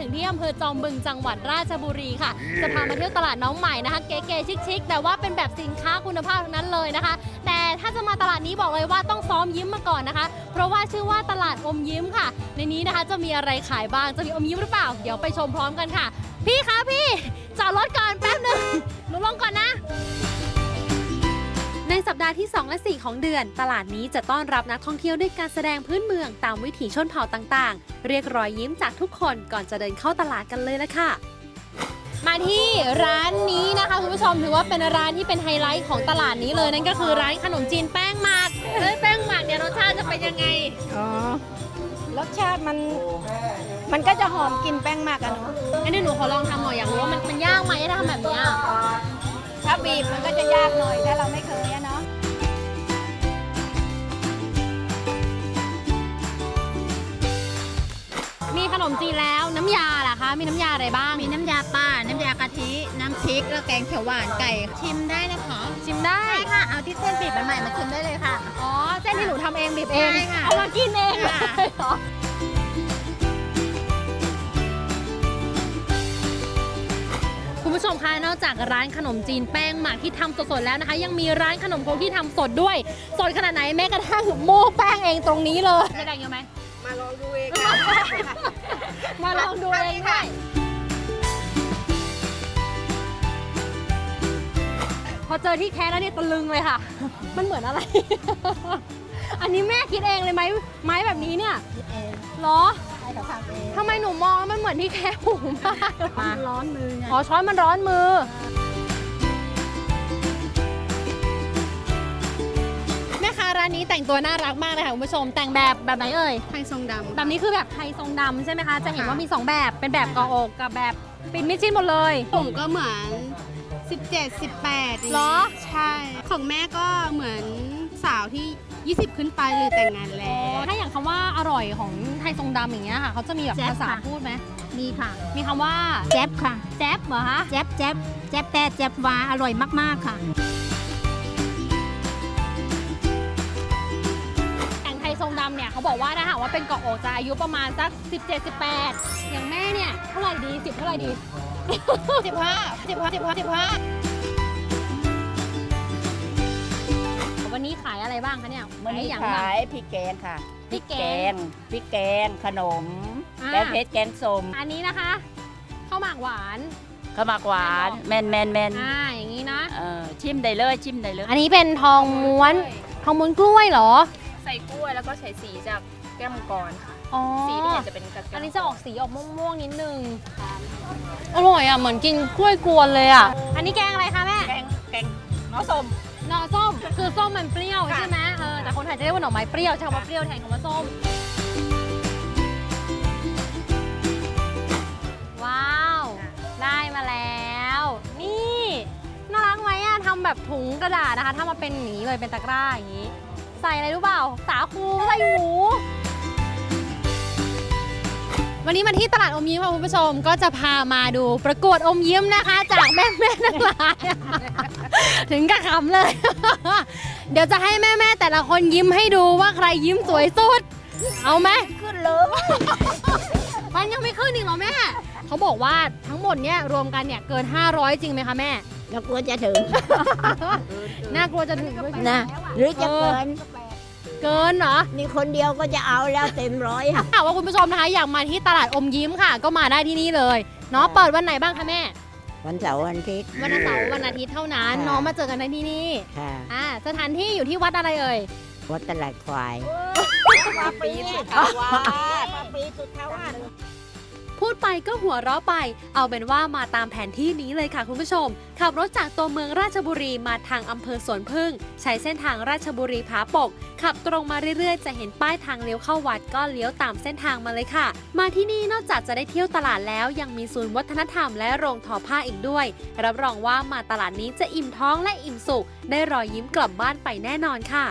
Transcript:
ถมาถึงที่อำเภอจอมบึงจังหวัดราชบุรีค่ะ จะพามาเที่ยวตลาดน้องใหม่นะคะ เก๋ๆชิคๆแต่ว่าเป็นแบบสินค้าคุณภาพทั้งนั้นเลยนะคะ แต่ถ้าจะมาตลาดนี้บอกเลยว่าต้องซ้อมยิ้มมาก่อนนะคะ เพราะว่าชื่อว่าตลาดอมยิ้มค่ะ ในนี้นะคะจะมีอะไรขายบ้างจะมีอมยิ้มหรือเปล่า เดี๋ยวไปชมพร้อมกันค่ะ พี่คะพี่จอดรถก่อนแป๊บหนึงหนูลงก่อนนะ ในสัปดาห์ที่ 2 และ 4 ของเดือน ตลาดนี้จะต้อนรับนักท่องเที่ยวด้วยการแสดงพื้นเมืองตามวิถีชนเผ่าต่างๆ เรียกรอยยิ้มจากทุกคนก่อนจะเดินเข้าตลาดกันเลยละค่ะ มาที่ร้านนี้นะคะคุณผู้ชมถือว่าเป็นร้านที่เป็นไฮไลท์ของตลาดนี้เลยนั่นก็คือร้านขนมจีนแป้งหมักเอ้ยแป้งหมักเนี่ยรสชาติจะเป็นยังไง อ๋อ รสชาติมัน มันก็จะหอมกลินแป้งมากอะเนาะอันนี้หนูขอลองทำหน่อยอยากรู้ว่ามันมันยากไหมถ้าทำแบบเนี้ยถ้าบีบมันก็จะยากหน่อยถ้า ขนมจีนแล้ว น้ำยาล่ะคะ มีน้ำยาอะไรบ้าง มีน้ำยาป่า น้ำยากะทิ น้ำพริก แล้วแกงเขียวหวานไก่ ชิมได้นะคะ ชิมได้ได้ค่ะ เอาที่เส้นบีบใหม่ๆมาชิมได้เลยค่ะ อ๋อ เส้นที่หนูทำเองบีบเอง ใช่ค่ะเอามากินเองค่ะ เลยเหรอคุณผู้ชมคะ นอกจากร้านขนมจีนแป้งหมักที่ทำสดๆแล้วนะคะ ยังมีร้านขนมโครกที่ทำสดด้วย สดขนาดไหนแม้กระทั่งโม่แป้งเองตรงนี้เลยจะแดงเยอะไหม มาลองดูเองมาลองดูเองด้วยพอเจอที่แคสแล้วเนี่ยตะลึงเลยค่ะ มันเหมือนอะไร อันนี้แม่คิดเองเลยไหมไม้แบบนี้เนี่ยคิดเองเหรอให้เขาทำเองทำไมหนูมองแล้วมันเหมือนที่แค่หูมากมันร้อนมือไง อ๋อช้อนมันร้อนมือ ร้านนี้แต่งตัวน่ารักมากเลยค่ะคุณผู้ชม แต่งแบบแบบไหนเอ่ย ไทยทรงดำแบบนี้คือแบบไทยทรงดำใช่ไหมคะ จะเห็นว่ามี 2 แบบ เป็นแบบกออกกับแบบปิดมิดชิดหมดเลย ผมก็เหมือน 17 18เหรอ ใช่ ของแม่ก็เหมือนสาวที่ 20 ขึ้นไปหรือแต่งงานแล้ว ถ้าอย่างคำว่าอร่อยของไทยทรงดำอย่างเงี้ยค่ะเขาจะมีแบบแจ๊บภาษาค่ะ พูดไหม มีค่ะ มีคำว่าแจ๊บค่ะ แจ๊บเหรอคะ แจ๊บแจ๊บแจ๊บแต่แจ๊บวาอร่อยมาก ๆ ค่ะ เนี่ยเขาบอกว่าถ้าหากว่าเป็นเกาะอกจะอายุประมาณสัก 17 18 อย่างแม่เนี่ยเท่าไหร่ดี 10 เท่าไหร่ดี 15 15 15 15 วันนี้ขายอะไรบ้างคะเนี่ยวันนี้ขายอย่างขาบ้างยพริกแกงค่ะพริกแกง พริกแกงขนมอ่า แกงเผ็ดแกงส้มอันนี้นะคะข้าวหมากหวาน ข้าวหมากหวาน แมนแมนแมนอ่าอย่างนี้นะ เออชิมได้เลยชิมได้เลยอันนี้เป็นทองม้วน ทองม้วนกล้วยเหรอ ใส่กล้วยแล้วก็ใช้สีจากแก้วมังกรค่ะ อ๋อสีที่เห็นจะเป็นกระอันนี้จะออกสีออกม่วงๆนิดนึง อร่อยอะ เหมือนกินกล้วยกวนเลยอะ อันนี้แกงอะไรคะแม่ แกงแกงน้อส้มหน่อส้ม คือส้มมันเปรี้ยวค่ะ ใช่ไหมเออแต่คนไทยจะเรียกว่าหน่อไม้เปรี้ยวใช้คำว่าเปรี้ยวแทนคำว่าส้ม ว้าว ได้มาแล้ว นี่ น่ารักไหมอะทำแบบถุงกระดาษนะคะถ้ามาเป็นอย่างนี้เลยเป็นตะกร้าอย่างนี้ ใส่อะไรรู้เปล่า สาคูใส่หมู วันนี้มาที่ตลาดอมยิ้มค่ะคุณผู้ชมก็จะพามาดูประกวดอมยิ้มนะคะ จากแม่แม่ๆทั้งหลายถึงกับขำเลย เดี๋ยวจะให้แม่แม่ๆแต่ละคนยิ้มให้ดูว่าใครยิ้มสวยสุด เอาไหม ขึ้นเลยมันยังไม่ขึ้นอีกเหรอแม่ เขาบอกว่าทั้งหมดเนี่ยรวมกันเนี่ยเกิน 500 จริงไหมคะแม่ แล้วกลัวจะถึงน่ากลัวจะถึงด้วยนะ หรือจะเกิน เกินเหรอ นี่คนเดียวก็จะเอาแล้วเต็มร้อยค่ะถ้าว่าคุณผู้ชมนะคะอยากมาที่ตลาดอมยิ้มค่ะ ก็มาได้ที่นี่เลยเนาะเปิดวันไหนบ้างคะแม่ วันเสาร์วันอาทิตย์ วันเสาร์วันอาทิตย์เท่านั้นค่ะน้องมาเจอกันได้ที่นี่ค่ะอ่าสถานที่อยู่ที่วัดอะไรเอ่ยวัดตลาดควาย ปีสุดทาวาสปีสุดทวาส พูดไปก็หัวเราะไป เอาเป็นว่ามาตามแผนที่นี้เลยค่ะคุณผู้ชม ขับรถจากตัวเมืองราชบุรีมาทางอำเภอสวนพึ่ง ใช้เส้นทางราชบุรีผาปก ขับตรงมาเรื่อยๆ จะเห็นป้ายทางเลี้ยวเข้าวัดก็เลี้ยวตามเส้นทางมาเลยค่ะ มาที่นี่นอกจากจะได้เที่ยวตลาดแล้ว ยังมีศูนย์วัฒนธรรมและโรงทอผ้าอีกด้วย รับรองว่ามาตลาดนี้จะอิ่มท้องและอิ่มสุข ได้รอยยิ้มกลับบ้านไปแน่นอนค่ะ